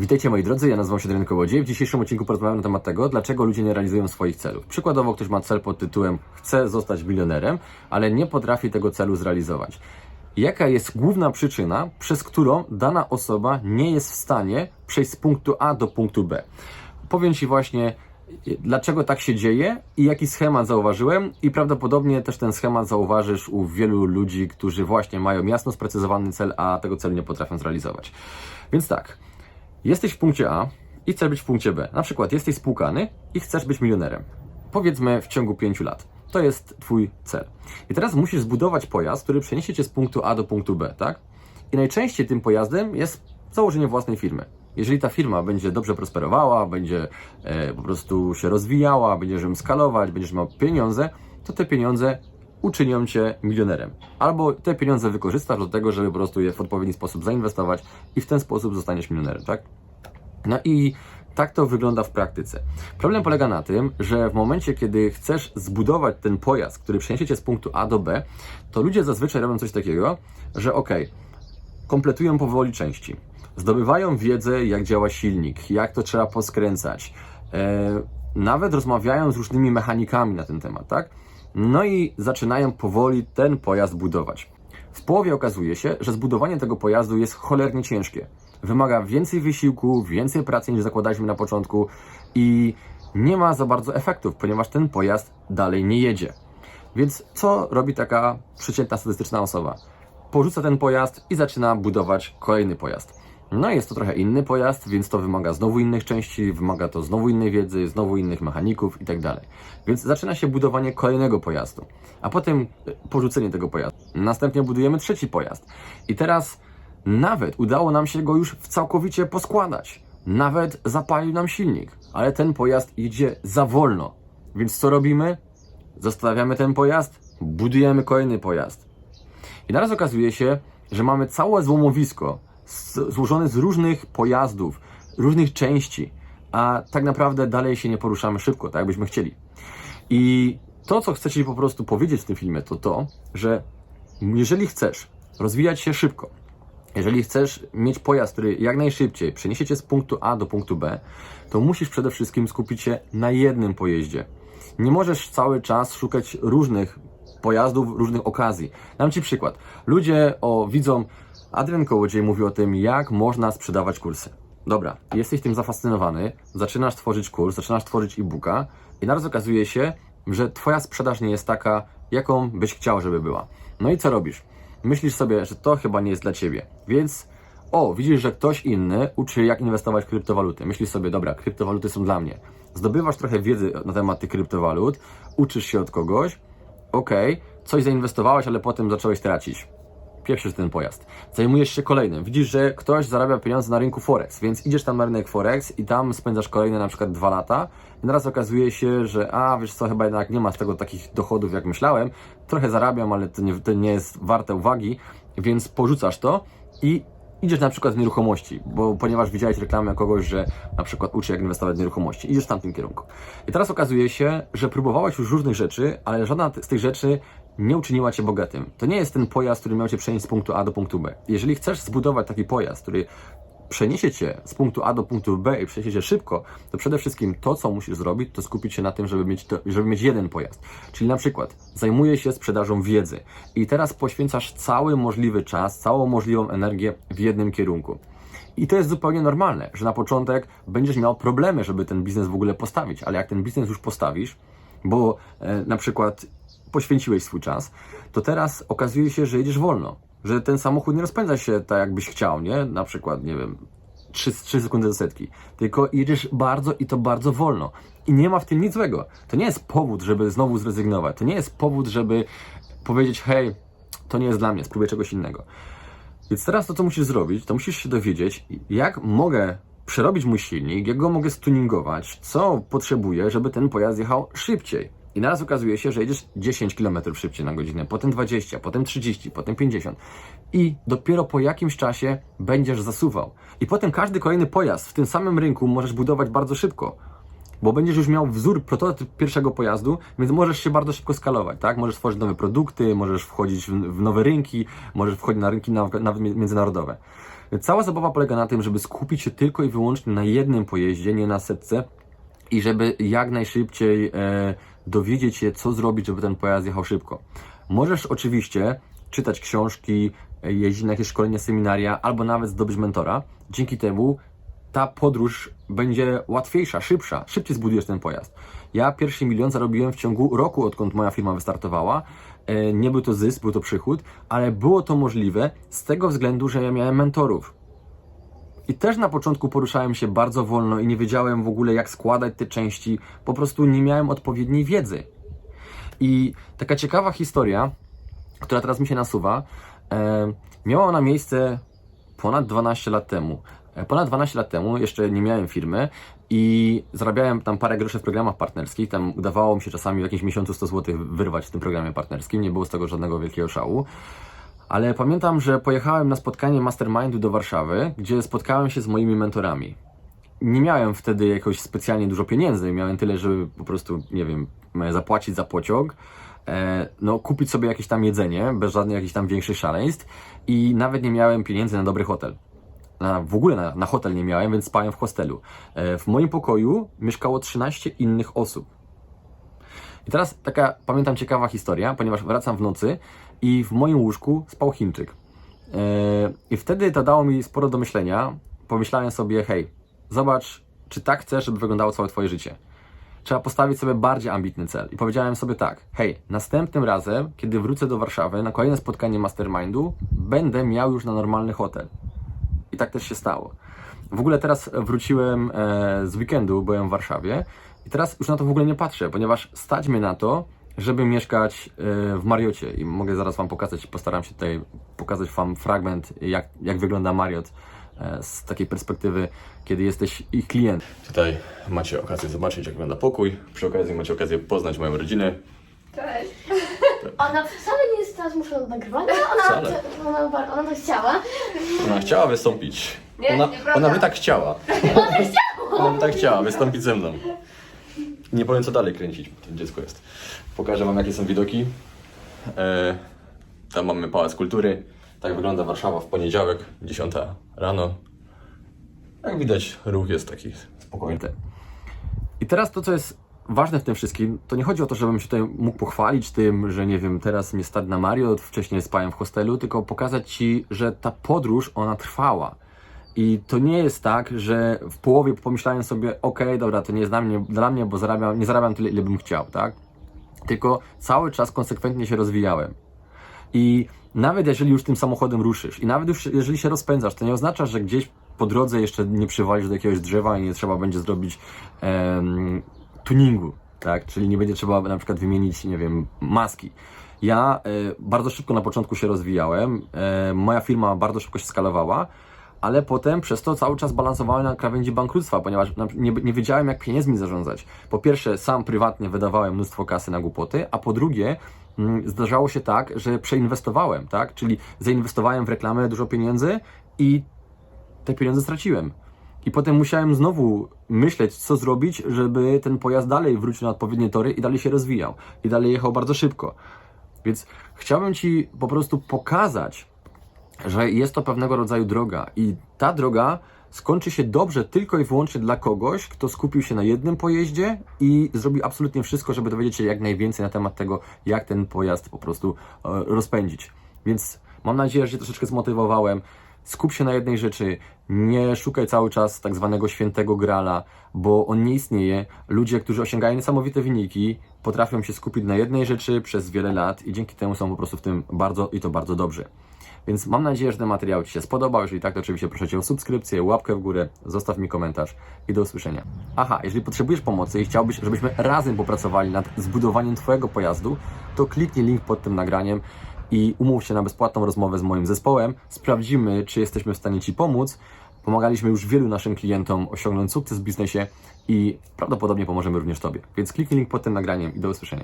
Witajcie moi drodzy, ja nazywam się Adrian Kołodziej. W dzisiejszym odcinku porozmawiam na temat tego, dlaczego ludzie nie realizują swoich celów. Przykładowo ktoś ma cel pod tytułem chcę zostać milionerem, ale nie potrafi tego celu zrealizować. Jaka jest główna przyczyna, przez którą dana osoba nie jest w stanie przejść z punktu A do punktu B? Powiem Ci właśnie, dlaczego tak się dzieje i jaki schemat zauważyłem i prawdopodobnie też ten schemat zauważysz u wielu ludzi, którzy właśnie mają jasno sprecyzowany cel, a tego celu nie potrafią zrealizować. Więc tak, jesteś w punkcie A i chcesz być w punkcie B. Na przykład jesteś spłukany i chcesz być milionerem. Powiedzmy w ciągu 5 lat. To jest Twój cel. I teraz musisz zbudować pojazd, który przeniesie Cię z punktu A do punktu B, tak? I najczęściej tym pojazdem jest założenie własnej firmy. Jeżeli ta firma będzie dobrze prosperowała, będzie e, po prostu się rozwijała, będziesz ją skalować, będziesz miał pieniądze, to te pieniądze uczynią cię milionerem. Albo te pieniądze wykorzystasz do tego, żeby po prostu je w odpowiedni sposób zainwestować i w ten sposób zostaniesz milionerem, tak? No i tak to wygląda w praktyce. Problem polega na tym, że w momencie, kiedy chcesz zbudować ten pojazd, który przeniesie cię z punktu A do B, to ludzie zazwyczaj robią coś takiego, że ok, kompletują powoli części. Zdobywają wiedzę, jak działa silnik, jak to trzeba poskręcać. E, nawet rozmawiają z różnymi mechanikami na ten temat, tak? No i zaczynają powoli ten pojazd budować. W połowie okazuje się, że zbudowanie tego pojazdu jest cholernie ciężkie. Wymaga więcej wysiłku, więcej pracy niż zakładaliśmy na początku i nie ma za bardzo efektów, ponieważ ten pojazd dalej nie jedzie. Więc co robi taka przeciętna statystyczna osoba? Porzuca ten pojazd i zaczyna budować kolejny pojazd. No jest to trochę inny pojazd, więc to wymaga znowu innych części, wymaga to znowu innej wiedzy, znowu innych mechaników i tak dalej. Więc zaczyna się budowanie kolejnego pojazdu, a potem e, porzucenie tego pojazdu. Następnie budujemy trzeci pojazd. I teraz nawet udało nam się go już całkowicie poskładać. Nawet zapalił nam silnik, ale ten pojazd idzie za wolno. Więc co robimy? Zostawiamy ten pojazd, budujemy kolejny pojazd. I naraz okazuje się, że mamy całe złomowisko złożone z różnych pojazdów, różnych części, a tak naprawdę dalej się nie poruszamy szybko, tak jakbyśmy chcieli. I to, co chcę Ci po prostu powiedzieć w tym filmie, to to, że jeżeli chcesz rozwijać się szybko, jeżeli chcesz mieć pojazd, który jak najszybciej przeniesie cię z punktu A do punktu B, to musisz przede wszystkim skupić się na jednym pojeździe. Nie możesz cały czas szukać różnych pojazdów, różnych okazji. Dam Ci przykład. Ludzie o, widzą, Adrian Kołodziej mówi o tym, jak można sprzedawać kursy. Dobra, jesteś tym zafascynowany, zaczynasz tworzyć kurs, zaczynasz tworzyć e-booka i naraz okazuje się, że Twoja sprzedaż nie jest taka, jaką byś chciał, żeby była. No i co robisz? Myślisz sobie, że to chyba nie jest dla Ciebie, więc o, widzisz, że ktoś inny uczy, jak inwestować w kryptowaluty. Myślisz sobie, dobra, kryptowaluty są dla mnie. Zdobywasz trochę wiedzy na temat tych kryptowalut, uczysz się od kogoś, okej, coś zainwestowałeś, ale potem zacząłeś tracić. Pieprzysz ten pojazd. Zajmujesz się kolejnym. Widzisz, że ktoś zarabia pieniądze na rynku Forex, więc idziesz tam na rynek Forex i tam spędzasz kolejne na przykład dwa lata i naraz okazuje się, że a, wiesz co, chyba jednak nie ma z tego takich dochodów, jak myślałem. Trochę zarabiam, ale to nie, to nie jest warte uwagi, więc porzucasz to i idziesz na przykład w nieruchomości, bo ponieważ widziałeś reklamę kogoś, że na przykład uczy jak inwestować w nieruchomości, idziesz w tamtym kierunku. I teraz okazuje się, że próbowałeś już różnych rzeczy, ale żadna z tych rzeczy nie uczyniła cię bogatym. To nie jest ten pojazd, który miał cię przenieść z punktu A do punktu B. Jeżeli chcesz zbudować taki pojazd, który przeniesie cię z punktu A do punktu B i przeniesie cię szybko, to przede wszystkim to, co musisz zrobić, to skupić się na tym, żeby mieć, to, żeby mieć jeden pojazd. Czyli na przykład zajmuję się sprzedażą wiedzy i teraz poświęcasz cały możliwy czas, całą możliwą energię w jednym kierunku. I to jest zupełnie normalne, że na początek będziesz miał problemy, żeby ten biznes w ogóle postawić, ale jak ten biznes już postawisz, bo e, na przykład poświęciłeś swój czas, to teraz okazuje się, że jedziesz wolno, że ten samochód nie rozpędza się tak, jakbyś chciał, nie? Na przykład, nie wiem, 3, 3 sekundy do setki, tylko jedziesz bardzo i to bardzo wolno. I nie ma w tym nic złego. To nie jest powód, żeby znowu zrezygnować. To nie jest powód, żeby powiedzieć, hej, to nie jest dla mnie, spróbuję czegoś innego. Więc teraz to, co musisz zrobić, to musisz się dowiedzieć, jak mogę przerobić mój silnik, jak go mogę stuningować, co potrzebuję, żeby ten pojazd jechał szybciej. I naraz okazuje się, że jedziesz 10 km szybciej na godzinę, potem 20, potem 30, potem 50. I dopiero po jakimś czasie będziesz zasuwał. I potem każdy kolejny pojazd w tym samym rynku możesz budować bardzo szybko. Bo będziesz już miał wzór, prototyp pierwszego pojazdu, więc możesz się bardzo szybko skalować, tak? Możesz tworzyć nowe produkty, możesz wchodzić w, nowe rynki, możesz wchodzić na rynki naw- nawet mi- międzynarodowe. Cała zabawa polega na tym, żeby skupić się tylko i wyłącznie na jednym pojeździe, nie na setce i żeby jak najszybciej e, dowiedzieć się, co zrobić, żeby ten pojazd jechał szybko. Możesz oczywiście czytać książki, jeździć na jakieś szkolenie, seminaria, albo nawet zdobyć mentora. Dzięki temu ta podróż będzie łatwiejsza, szybsza, szybciej zbudujesz ten pojazd. Ja pierwszy milion zarobiłem w ciągu roku, odkąd moja firma wystartowała. E, Nie był to zysk, był to przychód, ale było to możliwe z tego względu, że ja miałem mentorów. I też na początku poruszałem się bardzo wolno i nie wiedziałem w ogóle, jak składać te części. Po prostu nie miałem odpowiedniej wiedzy. I taka ciekawa historia, która teraz mi się nasuwa, e, miała ona miejsce ponad 12 lat temu. E, Ponad 12 lat temu jeszcze nie miałem firmy i zarabiałem tam parę groszy w programach partnerskich. Tam udawało mi się czasami w jakimś miesiącu 100 zł wyrwać w tym programie partnerskim. Nie było z tego żadnego wielkiego szału. Ale pamiętam, że pojechałem na spotkanie mastermindu do Warszawy, gdzie spotkałem się z moimi mentorami. Nie miałem wtedy jakoś specjalnie dużo pieniędzy, miałem tyle, żeby po prostu, nie wiem, zapłacić za pociąg, e, no kupić sobie jakieś tam jedzenie, bez żadnych jakichś tam większych szaleństw i nawet nie miałem pieniędzy na dobry hotel. Na, w ogóle na, na hotel nie miałem, więc spałem w hostelu. E, w moim pokoju mieszkało 13 innych osób. I teraz taka, pamiętam, ciekawa historia, ponieważ wracam w nocy i w moim łóżku spał Chińczyk. Yy, I wtedy to dało mi sporo do myślenia. Pomyślałem sobie, hej, zobacz, czy tak chcesz, żeby wyglądało całe Twoje życie. Trzeba postawić sobie bardziej ambitny cel. I powiedziałem sobie tak, hej, następnym razem, kiedy wrócę do Warszawy na kolejne spotkanie mastermindu, będę miał już na normalny hotel. I tak też się stało. W ogóle teraz wróciłem e, z weekendu, byłem w Warszawie i teraz już na to w ogóle nie patrzę, ponieważ stać mnie na to, żeby mieszkać e, w Mariocie i mogę zaraz Wam pokazać, postaram się tutaj pokazać Wam fragment, jak, jak wygląda Mariot e, z takiej perspektywy, kiedy jesteś ich klient. Tutaj macie okazję zobaczyć, jak wygląda pokój. Przy okazji macie okazję poznać moją rodzinę. Cześć. Ona wcale nie jest teraz muszę do nagrywania, ona, Wcale. ona, ona, ona to chciała. Ona chciała wystąpić. Nie, ona, nieprawda. ona by tak chciała. Ona by tak chciała wystąpić ze mną. Nie powiem co dalej kręcić, bo to dziecko jest. Pokażę wam jakie są widoki. E, tam mamy Pałac Kultury. Tak wygląda Warszawa w poniedziałek, 10 rano. Jak widać ruch jest taki spokojny. I teraz to, co jest ważne w tym wszystkim, to nie chodzi o to, żebym się tutaj mógł pochwalić tym, że nie wiem, teraz mnie stać na Mariot, wcześniej spałem w hostelu, tylko pokazać Ci, że ta podróż, ona trwała. I to nie jest tak, że w połowie pomyślałem sobie, okej, dobra, to nie jest dla mnie, dla mnie, bo zarabiam, nie zarabiam tyle, ile bym chciał, tak? Tylko cały czas konsekwentnie się rozwijałem. I nawet jeżeli już tym samochodem ruszysz i nawet już jeżeli się rozpędzasz, to nie oznacza, że gdzieś po drodze jeszcze nie przywalisz do jakiegoś drzewa i nie trzeba będzie zrobić em, tuningu, tak? Czyli nie będzie trzeba na przykład wymienić, nie wiem, maski. Ja e, bardzo szybko na początku się rozwijałem, e, moja firma bardzo szybko się skalowała, ale potem przez to cały czas balansowałem na krawędzi bankructwa, ponieważ nie, nie wiedziałem, jak pieniędzmi zarządzać. Po pierwsze, sam prywatnie wydawałem mnóstwo kasy na głupoty, a po drugie, mm, zdarzało się tak, że przeinwestowałem, tak? Czyli zainwestowałem w reklamę dużo pieniędzy i te pieniądze straciłem. I potem musiałem znowu myśleć, co zrobić, żeby ten pojazd dalej wrócił na odpowiednie tory i dalej się rozwijał. I dalej jechał bardzo szybko. Więc chciałbym Ci po prostu pokazać, że jest to pewnego rodzaju droga i ta droga skończy się dobrze tylko i wyłącznie dla kogoś, kto skupił się na jednym pojeździe i zrobi absolutnie wszystko, żeby dowiedzieć się jak najwięcej na temat tego, jak ten pojazd po prostu e, rozpędzić. Więc mam nadzieję, że Cię troszeczkę zmotywowałem. Skup się na jednej rzeczy, nie szukaj cały czas tak zwanego świętego grala, bo on nie istnieje. Ludzie, którzy osiągają niesamowite wyniki, potrafią się skupić na jednej rzeczy przez wiele lat i dzięki temu są po prostu w tym bardzo i to bardzo dobrze. Więc mam nadzieję, że ten materiał Ci się spodobał. Jeżeli tak, to oczywiście proszę Cię o subskrypcję, łapkę w górę, zostaw mi komentarz i do usłyszenia. Aha, jeżeli potrzebujesz pomocy i chciałbyś, żebyśmy razem popracowali nad zbudowaniem Twojego pojazdu, to kliknij link pod tym nagraniem i umów się na bezpłatną rozmowę z moim zespołem. Sprawdzimy, czy jesteśmy w stanie Ci pomóc. Pomagaliśmy już wielu naszym klientom osiągnąć sukces w biznesie i prawdopodobnie pomożemy również Tobie. Więc kliknij link pod tym nagraniem i do usłyszenia.